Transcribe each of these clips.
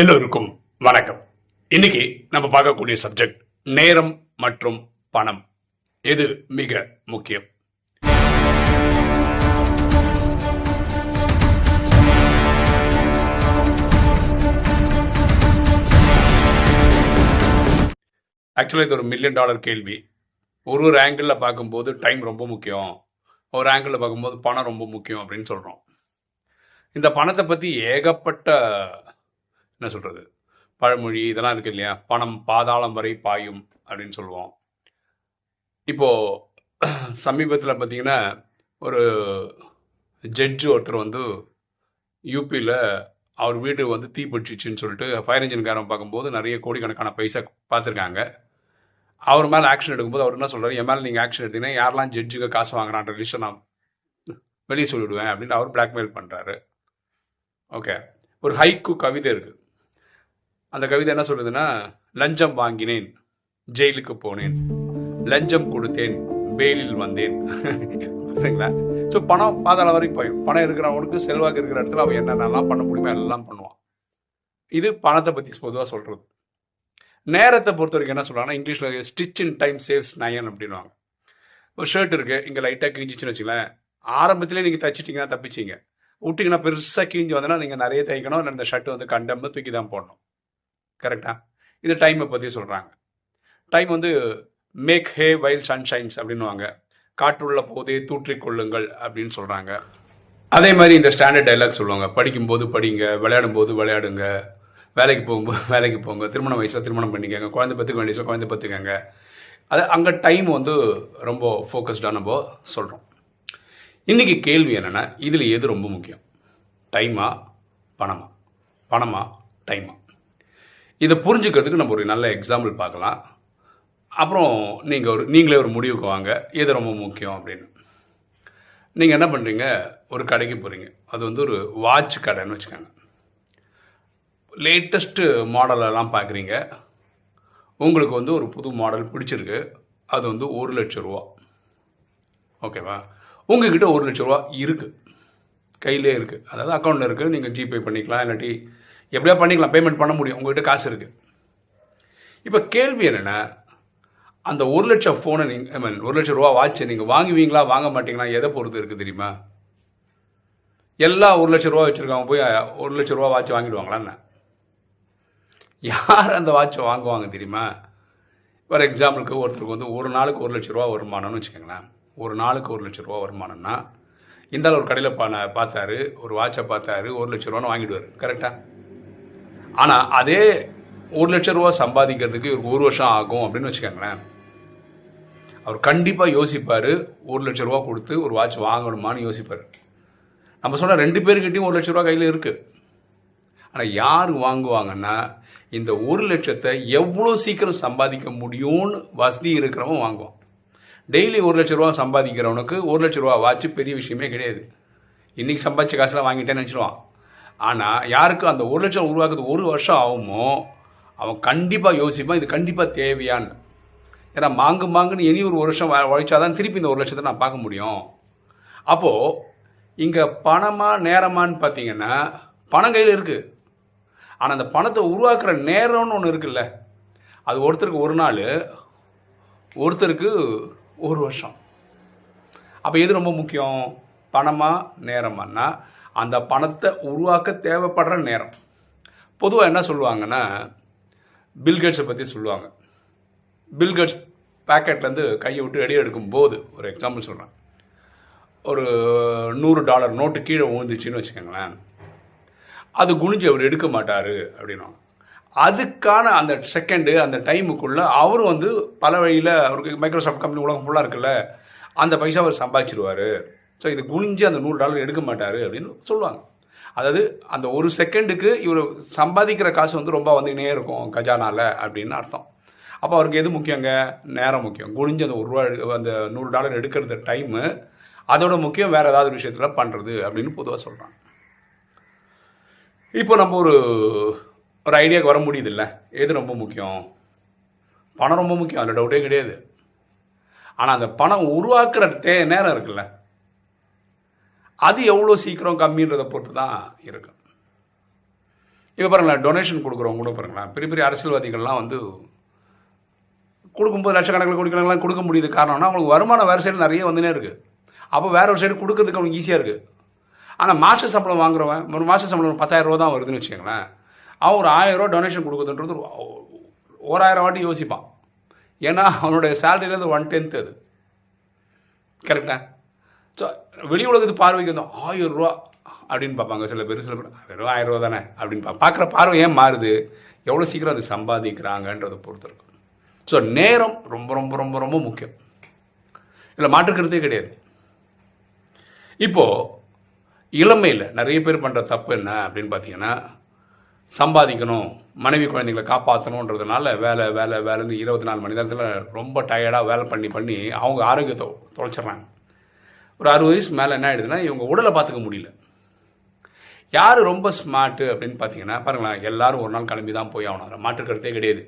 எல்லோருக்கும் வணக்கம். இன்னைக்கு நம்ம பார்க்கக்கூடிய சப்ஜெக்ட் நேரம் மற்றும் பணம். இது மிக முக்கியம்? ஆக்சுவலாக இது ஒரு மில்லியன் டாலர் கேள்வி. ஒரு ஒரு ஆங்கிளில் பார்க்கும்போது டைம் ரொம்ப முக்கியம். ஒரு ஆங்கிளில் பார்க்கும்போது பணம் ரொம்ப முக்கியம் அப்படின்னு சொல்கிறோம் இந்த பணத்தை பற்றி ஏகப்பட்ட என்ன சொல்கிறது பழமொழி இதெல்லாம் இருக்கு இல்லையா? பணம் பாதாளம் வரை பாயும் அப்படின்னு சொல்லுவோம். இப்போது சமீபத்தில் பார்த்தீங்கன்னா ஒரு ஜட்ஜு ஒருத்தர் வந்து யூபியில் அவர் வீடு வந்து தீ பிடிச்சிச்சின்னு சொல்லிட்டு ஃபயர் இன்ஜின்காரன் பார்க்கும்போது நிறைய கோடிக்கணக்கான பைசா பார்த்துருக்காங்க. அவர் மேலே ஆக்ஷன் எடுக்கும்போது அவர் என்ன சொல்கிறார் என் மேலே நீங்கள் ஆக்ஷன் எடுத்தீங்கன்னா யாரெல்லாம் ஜட்ஜுக்கு காசு வாங்குறான்ற லிஸ்ட்டை நான் வெளியே சொல்லிவிடுவேன் அப்படின்னு அவர் பிளாக்மெயில் பண்ணுறாரு ஓகே ஒரு ஹைக்கு கவிதை இருக்குது அந்த கவிதை என்ன சொல்லுதுன்னா லஞ்சம் வாங்கினேன் ஜெயிலுக்கு போனேன். லஞ்சம் கொடுத்தேன் பெயிலில் வந்தேன். சரிங்களா ஸோ பணம் பாதாள வரைக்கும் போயும். பணம் இருக்கிறவனுக்கு செல்வாக்கு இருக்கிற இடத்துல அவன் என்னென்னலாம் பண்ண முடியுமோ எல்லாம் பண்ணுவான். இது பணத்தை பற்றி பொதுவாக சொல்கிறது நேரத்தை பொறுத்த வரைக்கும் என்ன சொல்கிறாங்கன்னா இங்கிலீஷில் stitch in time saves nine அப்படின்வாங்க ஒரு ஷர்ட் இருக்கு இங்கே லைட்டாக கிழிஞ்சிச்சுன்னு வச்சுங்களேன் ஆரம்பத்திலே நீங்கள் தைச்சிட்டிங்கன்னா தப்பிச்சிங்க. விட்டிங்கன்னா பெருசாக கிழிஞ்சு வந்தோன்னா நீங்கள் நிறைய தைக்கணும் இல்லை இந்த ஷர்ட் வந்து கண்டம்னு தூக்கி தான் போடணும். கரெக்டா இது டைமை பற்றி சொல்கிறாங்க டைம் வந்து மேக் ஹே வைல் சன்ஷைன்ஸ் அப்படின்னுவாங்க. காற்றுள்ள போதே தூற்றிக்கொள்ளுங்கள் அப்படின்னு சொல்கிறாங்க அதே மாதிரி இந்த ஸ்டாண்டர்ட் டைலாக் சொல்லுவாங்க. படிக்கும்போது படிங்க விளையாடும் போது விளையாடுங்க வேலைக்கு போகும்போது வேலைக்கு போங்க திருமண வயசாக திருமணம் பண்ணிக்கோங்க குழந்தை பத்துக்க வேண்டிய குழந்தை பத்துக்கங்க. அது அங்கே டைம் வந்து ரொம்ப ஃபோக்கஸ்டாக நம்ம சொல்கிறோம் இன்றைக்கி கேள்வி என்னென்னா இதில் எது ரொம்ப முக்கியம்? டைமா பணமா? பணமா? டைமா இதை புரிஞ்சுக்கிறதுக்கு நம்ம ஒரு நல்ல எக்ஸாம்பிள் பார்க்கலாம். அப்புறம் நீங்கள் ஒரு நீங்களே ஒரு முடிவுக்கு வாங்க. எது ரொம்ப முக்கியம் அப்படின்னு. நீங்கள் என்ன பண்ணுறீங்க ஒரு கடைக்கு போகிறீங்க அது வந்து ஒரு வாட்ச் கடைன்னு வச்சுக்கோங்க. லேட்டஸ்ட்டு மாடலெல்லாம் பார்க்குறீங்க. உங்களுக்கு வந்து ஒரு புது மாடல் பிடிச்சிருக்கு. அது வந்து ஒரு லட்ச ரூபா. ஓகேவா உங்ககிட்ட ஒரு லட்ச ரூபா இருக்குது கையிலே இருக்குது அதாவது அக்கௌண்ட்டில் இருக்குது நீங்கள் ஜிபே பண்ணிக்கலாம். இல்லாட்டி எப்படியா பண்ணிக்கலாம் பேமெண்ட் பண்ண முடியும். உங்கள்கிட்ட காசு இருக்குது இப்போ கேள்வி என்னென்னா அந்த ஒரு லட்சம் ஃபோனை நீங்கள் ஐ மீன் ஒரு லட்சம் ரூபா வாட்சை நீங்கள் வாங்குவீங்களா வாங்க மாட்டீங்களா எதை பொறுத்து இருக்குது தெரியுமா? எல்லாம் ஒரு லட்சம் ரூபா வச்சுருக்காங்க போய் ஒரு லட்சம் ரூபா வாட்ச் வாங்கிடுவாங்களான்னு யார் அந்த வாட்சை வாங்குவாங்க தெரியுமா? ஃபார் எக்ஸாம்பிளுக்கு ஒருத்தருக்கு வந்து ஒரு நாளுக்கு ஒரு லட்ச ரூபா வருமானம்னு வச்சுக்கோங்களேன். ஒரு நாளுக்கு ஒரு லட்ச ரூபா வருமானம்னா இந்த ஒரு கடையில் பா பார்த்தாரு ஒரு வாட்சை பார்த்தாரு ஒரு லட்ச ரூபான்னு வாங்கிடுவார். கரெக்டாக ஆனால் அதே ஒரு லட்ச ரூபா சம்பாதிக்கிறதுக்கு இவருக்கு ஒரு வருஷம் ஆகும் அப்படின்னு வச்சுக்கோங்களேன். அவர் கண்டிப்பாக யோசிப்பார் ஒரு லட்ச ரூபா கொடுத்து ஒரு வாட்ச் வாங்கணுமான்னு யோசிப்பார். நம்ம சொன்ன ரெண்டு பேர்கிட்டையும் ஒரு லட்ச ரூபா கையில் இருக்குது ஆனால் யார் வாங்குவாங்கன்னா இந்த ஒரு லட்சத்தை எவ்வளோ சீக்கிரம் சம்பாதிக்க முடியும்னு வசதி இருக்கிறவன் வாங்குவான். டெய்லி ஒரு லட்ச ரூபா சம்பாதிக்கிறவனுக்கு ஒரு லட்ச ரூபா வாட்ச் பெரிய விஷயமே கிடையாது. இன்றைக்கி சம்பாதிச்ச காசுலாம் வாங்கிட்டேன்னு நினச்சிடுவான் ஆனால் யாருக்கு அந்த ஒரு லட்சம் உருவாக்குறது ஒரு வருஷம் ஆகுமோ அவன் கண்டிப்பாக யோசிப்பான் இது கண்டிப்பாக தேவையான்னு. ஏன்னா மாங்கு மாங்குன்னு இனி ஒரு வருஷம் உழைச்சாதான் திருப்பி இந்த ஒரு லட்சத்தை நான் பார்க்க முடியும். அப்போது இங்கே பணமா நேரமான்னு பார்த்தீங்கன்னா பணம் கையில் இருக்குது ஆனால் அந்த பணத்தை உருவாக்குற நேரம்னு ஒன்று இருக்குல்ல. அது ஒருத்தருக்கு ஒரு நாள் ஒருத்தருக்கு ஒரு வருஷம். அப்போ எது ரொம்ப முக்கியம்? பணமாக நேரமான்னா அந்த பணத்தை உருவாக்க தேவைப்படுற நேரம். பொதுவாக என்ன சொல்லுவாங்கன்னா பில்கேட்ஸை பற்றி சொல்லுவாங்க. பில்கேட்ஸ் பேக்கெட்லேருந்து கையை விட்டு வெளியே எடுக்கும்போது ஒரு எக்ஸாம்பிள் சொல்கிறேன் ஒரு நூறு டாலர் நோட்டு கீழே விழுந்துச்சுன்னு வச்சுக்கோங்களேன். அது குனிஞ்சு அவர் எடுக்க மாட்டார் அப்படின்னுவாங்க. அதுக்கான அந்த செகண்டு அந்த டைமுக்குள்ளே அவரும் வந்து பல வழியில் அவருக்கு மைக்ரோசாஃப்ட் கம்பெனி உலகம் ஃபுல்லாக இருக்குல்ல அந்த பைசா அவர் சம்பாதிச்சிருவார். ஸோ இது குனிஞ்சு அந்த நூறு டாலர் எடுக்க மாட்டார் அப்படின்னு சொல்லுவாங்க. அதாவது அந்த ஒரு செகண்டுக்கு இவர் சம்பாதிக்கிற காசு வந்து ரொம்ப வந்துக்கினே இருக்கும் கஜானால அப்படின்னு அர்த்தம். அப்போ அவருக்கு எது முக்கியங்க? நேரம் முக்கியம். குனிஞ்சு அந்த ஒரு ரூபா எடு- அந்த நூறு டாலர் எடுக்கிறது டைமு அதோட முக்கியம் வேறு ஏதாவது விஷயத்தில் பண்ணுறது அப்படின்னு பொதுவாக சொல்கிறாங்க இப்போ நம்ம ஒரு ஒரு ஐடியாவுக்கு வர முடியுதுல்ல? எது ரொம்ப முக்கியம்? பணம் ரொம்ப முக்கியம். அதில் டவுட்டே கிடையாது. ஆனால் அந்த பணம் உருவாக்குற தே நேரம் இருக்குல்ல? அது எவ்வளோ சீக்கிரம் கம்மின்றதை பொறுத்து தான் இருக்கும் இப்போ பாருங்களேன் டொனேஷன் கொடுக்குறவங்க கூட பாருங்களேன் பெரிய பெரிய அரசியல்வாதிகள்லாம் வந்து கொடுக்கும்போது லட்சக்கணக்கில் கொடுக்கலாம் கொடுக்க முடியுது. காரணம்னா அவங்களுக்கு வருமானம் வேறு சைடு நிறைய வந்துனே இருக்குது அப்போ வேற ஒரு சைடு கொடுக்கறதுக்கு அவனுக்கு ஈஸியாக இருக்குது ஆனால் மாஸ்டர் சம்பளம் வாங்குறவன் ஒரு மாஸ்டர் சம்பளம் பத்தாயிரம் ரூபா தான் வருதுன்னு வச்சுக்கோங்களேன் அவன் ஒரு ஆயிரம் ரூபா டொனேஷன் கொடுக்குதுன்றது ஒரு- ஓராயிரம் வாட்டி யோசிப்பான். ஏன்னா அவனுடைய சேலரியிலேருந்து ஒன் டென்த் அது. கரெக்டாக ஸோ வெளி உலகத்து பார்வைக்கு வந்து ஆயிரம் ரூபா அப்படின்னு பார்ப்பாங்க. சில பேர் சில பேர் வெறும் ஆயிரம் ரூபா தானே அப்படின்னு பா பார்க்குற பார்வை ஏன் மாறுது? எவ்வளோ சீக்கிரம் அது சம்பாதிக்கிறாங்கன்றதை பொறுத்து இருக்கும் ஸோ நேரம் ரொம்ப ரொம்ப ரொம்ப ரொம்ப முக்கியம். இதில் மாற்றுக்கிறதே கிடையாது. இப்போது இளமையில் நிறைய பேர் பண்ணுற தப்பு என்ன அப்படின்னு பார்த்தீங்கன்னா சம்பாதிக்கணும் மனைவி குழந்தைங்களை காப்பாற்றணுன்றதுனால வேலை வேலை வேலைன்னு இருபத்தி நாலு மணி நேரத்தில் ரொம்ப டயர்டாக வேலை பண்ணி பண்ணி அவங்க ஆரோக்கியத்தை தொலைச்சிட்றாங்க. ஒரு அறுபது வயசு மேலே என்ன ஆயிடுதுன்னா இவங்க உடலை பார்த்துக்க முடியல. யார் ரொம்ப ஸ்மார்ட்டு அப்படின்னு பார்த்தீங்கன்னா பாருங்களேன் எல்லாரும் ஒரு நாள் கிளம்பி தான் போய் ஆகணும். மாற்று கருத்தே கிடையாது.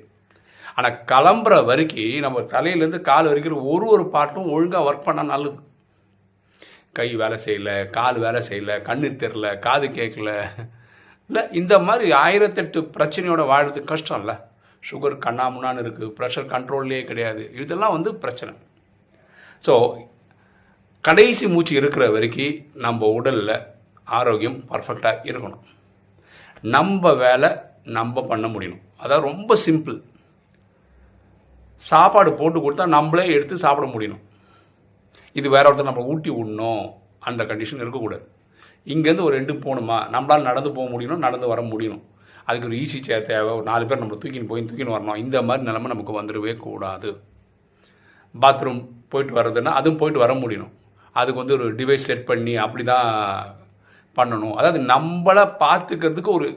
ஆனால் கிளம்புற வரைக்கும் நம்ம தலையிலேருந்து கால் வரைக்கும் ஒரு ஒரு பாட்டும் ஒழுங்காக ஒர்க் பண்ணால் நல்லது. கை வேலை செய்யல கால் வேலை செய்யல கண்ணு தெரில காது கேட்கல இல்லை இந்த மாதிரி ஆயிரத்தெட்டு பிரச்சனையோட வாழ்றது கஷ்டம் இல்லை. சுகர் கண்ணாமுன்னான்னு இருக்குது ப்ரெஷர் கண்ட்ரோல்லே கிடையாது. இதெல்லாம் வந்து பிரச்சனை. ஸோ கடைசி மூச்சு இருக்கிற வரைக்கும் நம்ம உடலில் ஆரோக்கியம் பர்ஃபெக்டாக இருக்கணும். நம்ம வேலை நம்ம பண்ண முடியணும். அதாவது ரொம்ப சிம்பிள் சாப்பாடு போட்டு கொடுத்தா நம்மளே எடுத்து சாப்பிட முடியணும். இது வேற ஒருத்தர் நம்ம ஊட்டி விடணும். அந்த கண்டிஷன் இருக்கக்கூடாது. இங்கேருந்து ஒரு ரெண்டு போகணுமா? நம்மளால் நடந்து போக முடியணும் நடந்து வர முடியணும். அதுக்கு ஒரு ஈஸி சேர் தேவை. ஒரு நாலு பேர் நம்ம தூக்கின்னு போய் தூக்கின்னு வரணும். இந்த மாதிரி நிலமை நமக்கு வந்துடவே கூடாது. பாத்ரூம் போயிட்டு வர்றதுன்னா அதுவும் போயிட்டு வர முடியணும். அதுக்கு வந்து ஒரு டிவைஸ் செட் பண்ணி அப்படி தான் பண்ணணும். அதாவது நம்மளை பார்த்துக்கிறதுக்கு ஒரு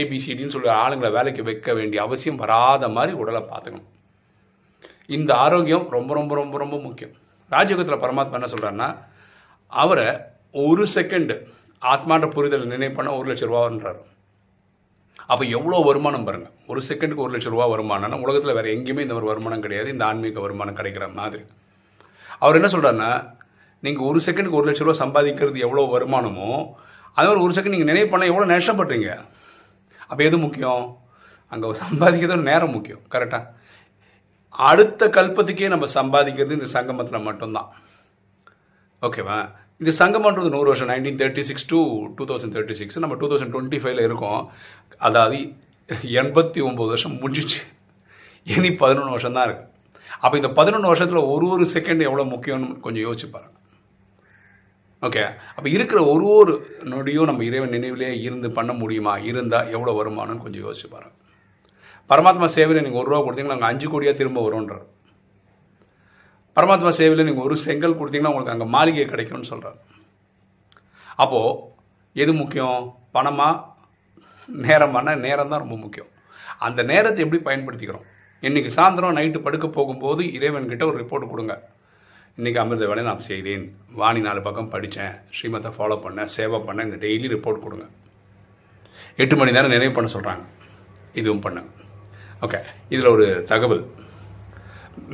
ஏபிசிடின்னு சொல்லி ஆளுங்களை வேலைக்கு வைக்க வேண்டிய அவசியம் வராத மாதிரி உடலை பார்த்துக்கணும். இந்த ஆரோக்கியம் ரொம்ப ரொம்ப ரொம்ப ரொம்ப முக்கியம். ராஜயோகத்தில் பரமாத்மா என்ன சொல்கிறாருன்னா அவரை ஒரு செகண்டு ஆத்மான்ற புரிதல் நினைவு பண்ண ஒரு லட்ச ரூபான்றார் அப்போ எவ்வளோ வருமானம் பாருங்க. ஒரு செகண்டுக்கு ஒரு லட்ச ரூபா வருமானம்னா உலகத்தில் வேறு எங்கேயுமே இந்த ஒரு வருமானம் கிடையாது. இந்த ஆன்மீக வருமானம் கிடைக்கிற மாதிரி. அவர் என்ன சொல்கிறாருன்னா நீங்கள் ஒரு செகண்டுக்கு ஒரு லட்ச ரூபா சம்பாதிக்கிறது எவ்வளோ வருமானமோ அது மாதிரி ஒரு செகண்ட் நீங்கள் நினைவு பண்ண எவ்வளோ நஷ்டப்படுறீங்க அப்போ எது முக்கியம்? அங்கே சம்பாதிக்கிறது நேரம் முக்கியம் கரெக்டாக அடுத்த கல்பத்துக்கே நம்ம சம்பாதிக்கிறது இந்த சங்கமத்தில் மட்டும்தான். ஓகேவா? இந்த சங்கமன்றது நூறு வருஷம் nineteen thirty six to two thousand thirty six நம்ம டூ தௌசண்ட் டுவெண்ட்டி ஃபைவ்ல இருக்கோம். அதாவது எண்பத்தி ஒம்பது வருஷம் முடிஞ்சிச்சு. இனி பதினொன்று வருஷம் தான் இருக்கு. அப்போ இந்த பதினொன்று வருஷத்தில் ஒரு ஒரு செகண்ட் எவ்வளோ முக்கியம்னு கொஞ்சம் யோசிச்சு பாருங்கள் ஓகே அப்போ இருக்கிற ஒரு ஒரு நொடியும் நம்ம இறைவன் நினைவிலே இருந்து பண்ண முடியுமா? இருந்தால் எவ்வளோ வருமானம்னு கொஞ்சம் யோசிச்சு பாருங்க. பரமாத்மா சேவையில் நீங்கள் ஒரு ரூபா கொடுத்தீங்கன்னா நாங்கள் அஞ்சு கோடியாக திரும்ப வரும்ன்றார். பரமாத்மா சேவையில் நீங்கள் ஒரு செங்கல் கொடுத்தீங்கன்னா உங்களுக்கு அங்கே மாளிகை கிடைக்கும்னு சொல்கிறார் அப்போது எது முக்கியம்? பணமாக நேரமான? நேரம் தான் ரொம்ப முக்கியம். அந்த நேரத்தை எப்படி பயன்படுத்திக்கிறோம்? இன்னைக்கு சாயந்தரம் நைட்டு படுக்க போகும்போது இறைவன்கிட்ட ஒரு ரிப்போர்ட் கொடுங்க. இன்றைக்கி அமிர்த வேலை நான் செய்தேன். வாணி நாலு பக்கம் படித்தேன் ஸ்ரீமத்தை ஃபாலோ பண்ணேன் சேவை பண்ணேன். இந்த டெய்லி ரிப்போர்ட் கொடுங்க. எட்டு மணி நேரம் நினைவு பண்ண சொல்கிறாங்க இதுவும் பண்ணுங்க ஓகே இதில் ஒரு தகவல்.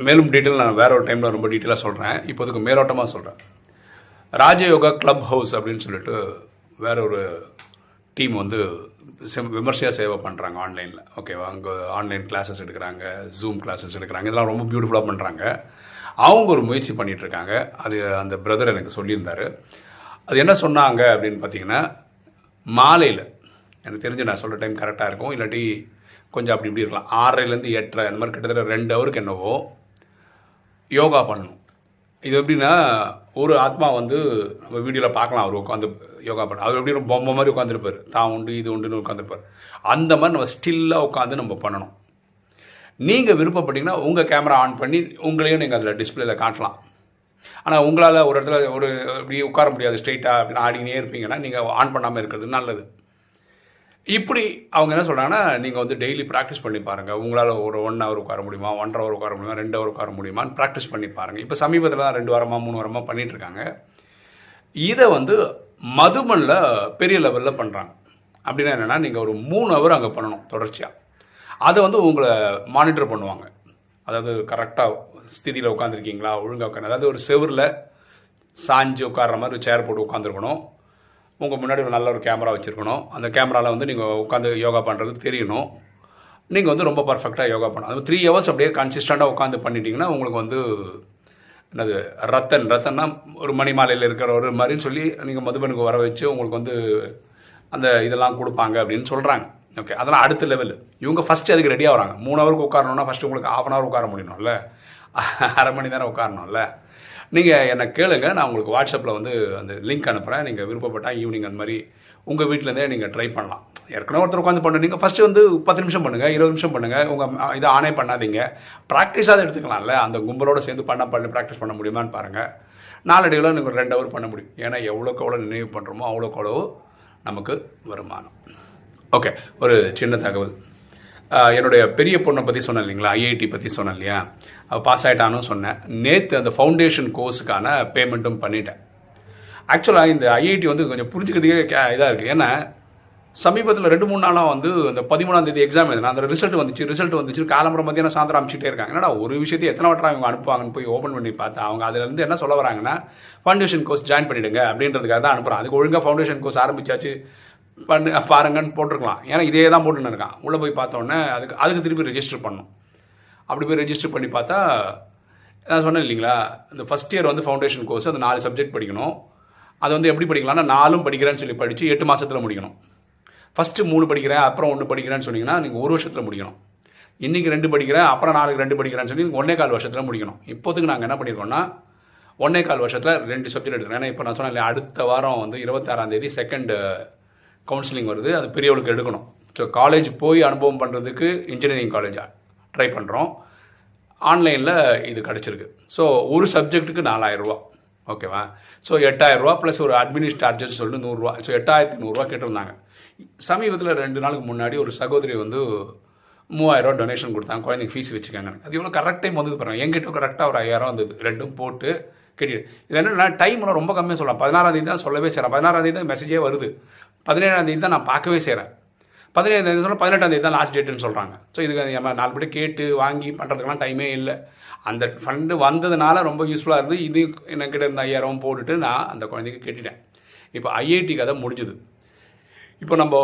மேலும் டீட்டெயில் நான் வேற ஒரு டைமில் ரொம்ப டீட்டெயிலாக சொல்கிறேன் இப்போதுக்கு மேலோட்டமாக சொல்கிறேன் ராஜயோகா கிளப் ஹவுஸ் அப்படின்னு சொல்லிட்டு வேற ஒரு டீம் வந்து விமர்சையாக சேவை பண்ணுறாங்க ஆன்லைனில் ஓகேவா அங்கே ஆன்லைன் கிளாஸஸ் எடுக்கிறாங்க ஜூம் கிளாஸஸ் எடுக்கிறாங்க. இதெல்லாம் ரொம்ப பியூட்டிஃபுல்லாக பண்ணுறாங்க அவங்க ஒரு முயற்சி பண்ணிட்டு இருக்காங்க அது அந்த பிரதர் எனக்கு சொல்லியிருந்தாரு. அது என்ன சொன்னாங்க அப்படின்னு பார்த்தீங்கன்னா மாலையில் எனக்கு தெரிஞ்சு நான் சொல்கிற டைம் கரெக்டாக இருக்கும். இல்லாட்டி கொஞ்சம் அப்படி இப்படி இருக்கலாம். ஆறரைலேருந்து எட்டரை அந்த மாதிரி கிட்டத்தட்ட ரெண்டு ஹவருக்கு என்னவோ யோகா பண்ணணும். இது எப்படின்னா ஒரு ஆத்மா வந்து நம்ம வீடியோவில் பார்க்கலாம். அவர் உட்காந்து யோகா பண்ண அவர் எப்படி பொம்மை மாதிரி உட்காந்துருப்பார் தான் உண்டு இது உண்டுன்னு உட்காந்துருப்பார் அந்த மாதிரி நம்ம ஸ்டில்லாக உட்காந்து நம்ம பண்ணணும். நீங்கள் விருப்பப்பட்டீங்கன்னா உங்கள் கேமரா ஆன் பண்ணி உங்களையும் நீங்கள் அதில் டிஸ்பிளேல காட்டலாம். ஆனால் உங்களால் ஒரு இடத்துல ஒரு இப்படி உட்கார முடியாது ஸ்ட்ரெயிட்டாக அப்படின்னு ஆடினே இருப்பீங்கன்னா நீங்கள் ஆன் பண்ணாமல் இருக்கிறது நல்லது. இப்படி அவங்க என்ன சொல்கிறாங்கன்னா நீங்கள் வந்து டெய்லி ப்ராக்டிஸ் பண்ணி பாருங்கள் உங்களால் ஒரு ஒன் ஹவர் உட்கார முடியுமா ஒன்றரை ஹவர் உட்கார முடியுமா ரெண்டு ஹவர் உட்கார முடியுமான்னு ப்ராக்டிஸ் பண்ணி பாருங்கள் இப்போ சமீபத்தில் தான் ரெண்டு வாரமாக மூணு வாரமாக பண்ணிகிட்ருக்காங்க இதை வந்து மதுமனில் பெரிய லெவலில் பண்ணுறாங்க அப்படின்னா என்னென்னா நீங்கள் ஒரு மூணு ஹவர் அங்கே பண்ணணும் தொடர்ச்சியாக அதை வந்து உங்களை மானிட்டர் பண்ணுவாங்க. அதாவது கரெக்டாக ஸ்திதியில் உட்காந்துருக்கீங்களா ஒழுங்காக உட்காந்து அதாவது ஒரு செவரில் சாஞ்சு உட்கார்ற மாதிரி ஒரு சேர் போட்டு உட்காந்துருக்கணும் உங்கள் முன்னாடி ஒரு நல்ல ஒரு கேமரா வச்சுருக்கணும். அந்த கேமராவில் வந்து நீங்கள் உட்காந்து யோகா பண்ணுறது தெரியணும். நீங்கள் வந்து ரொம்ப பர்ஃபெக்டாக யோகா பண்ணணும். அது த்ரீ ஹவர்ஸ் அப்படியே கன்சிஸ்டண்ட்டாக உட்காந்து பண்ணிட்டீங்கன்னா உங்களுக்கு வந்து என்னது ரத்தன் ரத்தன்னா ஒரு மணி மாலையில் இருக்கிற ஒரு மாதிரின்னு சொல்லி நீங்கள் மதுபனுக்கு வர வச்சு உங்களுக்கு வந்து அந்த இதெல்லாம் கொடுப்பாங்க அப்படின்னு சொல்கிறாங்க ஓகே அதெல்லாம் அடுத்த லெவல் இவங்க ஃபஸ்ட்டு அதுக்கு ரெடியாக வராங்க மூணு ஹவருக்கு உட்காரணும்னா ஃபஸ்ட்டு உங்களுக்கு ஆஃப் அன் ஹவர் உட்கார முடியணும்ல? அரை மணி நேரம் உட்காரணும்ல? நீங்கள் என்னை கேளுங்க நான் உங்களுக்கு வாட்ஸ்அப்பில் வந்து அந்த லிங்க் அனுப்புகிறேன் நீங்கள் விருப்பப்பட்டால் ஈவினிங் அந்த மாதிரி உங்கள் வீட்டிலேருந்தே நீங்கள் ட்ரை பண்ணலாம். ஏற்கனவே ஒருத்தர் உட்காந்து பண்ணு. நீங்கள் ஃபஸ்ட்டு வந்து பத்து நிமிஷம் பண்ணுங்கள் இருபது நிமிஷம் பண்ணுங்கள் உங்கள் இதை ஆனே பண்ணாதீங்க. ப்ராக்டிஸாக எடுத்துக்கலாம்ல. அந்த கும்பலோடு சேர்ந்து பண்ண பண்ணி ப்ராக்டிஸ் பண்ண முடியுமான்னு பாருங்கள் நாளடைவில் நீங்கள் ஒரு ரெண்டு ஹவர் பண்ண முடியும். ஏன்னா எவ்வளோக்கு எவ்வளோ நினைவு பண்ணுறோமோ அவ்வளோக்கு அவ்வளோ நமக்கு வருமானம். ஓகே ஒரு சின்ன தகவல். என்னுடைய பெரிய பொண்ணை பற்றி சொன்னேன் இல்லைங்களா? ஐஐடி பற்றி சொன்னேன் இல்லையா? அவள் பாஸ் ஆகிட்டான்னு சொன்னேன். நேற்று அந்த ஃபவுண்டேஷன் கோர்ஸுக்கான பேமெண்ட்டும் பண்ணிட்டேன். ஆக்சுவலாக இந்த ஐஐடி வந்து கொஞ்சம் புரிஞ்சுக்கிறதுக்கே இதாக இருக்குது ஏன்னா சமீபத்தில் ரெண்டு மூணு நாளாக வந்து அந்த பதிமூணாம் தேதி எக்ஸாம் எழுதினா அந்த ரிசல்ட் வந்துச்சு ரிசல்ட் வந்துச்சு. காலம்பரம் மத்தியானம் சாயந்தரம் அமைச்சிட்டே இருக்காங்க. என்னடா ஒரு விஷயத்தை எத்தனை வட்டம் அவங்க அனுப்புவாங்கன்னு போய் ஓப்பன் பண்ணி பார்த்தா அவங்க அதுலேருந்து என்ன சொல்ல வராங்கன்னா ஃபவுண்டேஷன் கோர்ஸ் ஜாயின் பண்ணிடுங்க அப்படின்றதுக்காக தான் அனுப்புகிறான் அதுக்கு ஒழுங்காக ஃபவுண்டேஷன் கோர்ஸ் ஆரம்பிச்சாச்சு. பண்ணு பாருங்கன்னு போட்டிருக்கலாம். ஏன்னா இதே தான் போட்டுன்னு இருக்கான். உள்ளே போய் பார்த்தோன்னே அதுக்கு அதுக்கு திருப்பி ரெஜிஸ்டர் பண்ணணும் அப்படி போய் ரெஜிஸ்டர் பண்ணி பார்த்தா நான் சொன்னேன் இல்லைங்களா இந்த ஃபஸ்ட் இயர் வந்து ஃபவுண்டேஷன் கோர்ஸ் அந்த நாலு சப்ஜெக்ட் படிக்கணும். அது வந்து எப்படி படிக்கலாம்னா நாலும் படிக்கிறேன்னு சொல்லி படித்து எட்டு மாதத்தில் முடிக்கணும். ஃபஸ்ட்டு மூணு படிக்கிறேன் அப்புறம் ஒன்று படிக்கிறேன்னு சொன்னீங்கன்னா நீங்கள் ஒரு வருஷத்தில் முடிக்கணும். இன்றைக்கி ரெண்டு படிக்கிறேன் அப்புறம் நாளைக்கு ரெண்டு படிக்கிறேன்னு சொல்லி நீங்கள் ஒன்றே கால் வருஷத்தில் முடிக்கணும். இப்போதுக்கு நாங்கள் என்ன பண்ணியிருக்கோம்னா ஒன்றே கால் வருஷத்தில் ரெண்டு சப்ஜெக்ட் எடுக்கிறோம் ஏன்னா இப்போ நான் சொன்னேன் இல்லை அடுத்த வாரம் வந்து இருபத்தாறாம் தேதி செகண்ட் கவுன்சிலிங் வருது அது பெரியவளுக்கு எடுக்கணும். ஸோ காலேஜ் போய் அனுபவம் பண்ணுறதுக்கு இன்ஜினியரிங் காலேஜ் ட்ரை பண்ணுறோம் ஆன்லைனில் இது கிடச்சிருக்கு. ஸோ ஒரு சப்ஜெக்ட்டுக்கு நாலாயிரரூவா ஓகேவா ஸோ எட்டாயிரரூவா ப்ளஸ் ஒரு அட்மினிஸ் சார்ஜஸ் சொல்லிட்டு நூறுரூவா ஸோ எட்டாயிரத்தி நூறுரூவா கேட்டிருந்தாங்க. சமீபத்தில் ரெண்டு நாளுக்கு முன்னாடி ஒரு சகோதரி வந்து மூவாயிரரூவா டொனேஷன் கொடுத்தாங்க. குழந்தைங்க ஃபீஸ் வச்சுக்காங்க அது இவ்வளோ கரெக்ட் டைம் வந்தது பாருங்க. எங்கிட்ட கரெக்டாக ஒரு ஐயாயிரம் வந்தது. ரெண்டும் போட்டு கட்டிடு இது என்னென்னா டைம்லாம் ரொம்ப கம்மியாக சொல்லலாம். பதினாறாம் தேதி தான் சொல்லவே செய்கிறேன் பதினாறாம் தேதி தான் மெசேஜே வருது. பதினேழாம் தேதி தான் நான் பார்க்கவே செய்கிறேன் பதினேழாம் தேதி சொல்ல பதினெட்டாம் தேதி தான் லாஸ்ட் டேட்டுன்னு சொல்கிறாங்க ஸோ இதுக்கு நம்ம நாலு படி கேட்டு வாங்கி பண்ணுறதுக்கெல்லாம் டைமே இல்லை. அந்த ஃபண்டு வந்ததுனால ரொம்ப யூஸ்ஃபுல்லாக இருந்து இது என்கிட்ட இருந்த ஐயாயிரம் போட்டுட்டு நான் அந்த குழந்தைக்கு கேட்டுட்டேன். இப்போ ஐஐடி கதை முடிஞ்சுது. இப்போ நம்ம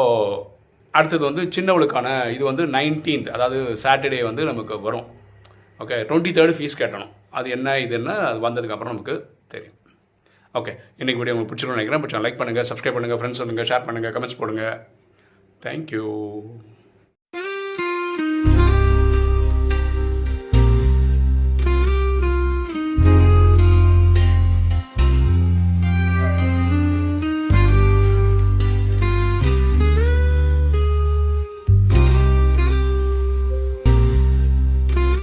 அடுத்தது வந்து சின்னவளுக்கான இது வந்து நைன்டீன்த் அதாவது சாட்டர்டே வந்து நமக்கு வரும். ஓகே டுவெண்ட்டி தேர்டு ஃபீஸ் கட்டணும். அது என்ன இது என்ன அது வந்ததுக்கப்புறம் நமக்கு தெரியும். ஓகே இன்றைக்கி வீடியோ உங்களுக்கு பிடிச்சிருக்கணும்னு நினைக்கிறேன். பிடிச்சா லைக் பண்ணுங்கள் சப்ஸ்கிரைப் பண்ணுங்கள் ஃப்ரெண்ட்ஸ் சொல்லுங்கள் ஷேர் பண்ணுங்கள் கமெண்ட்ஸ் போடுங்கள் தேங்க்யூ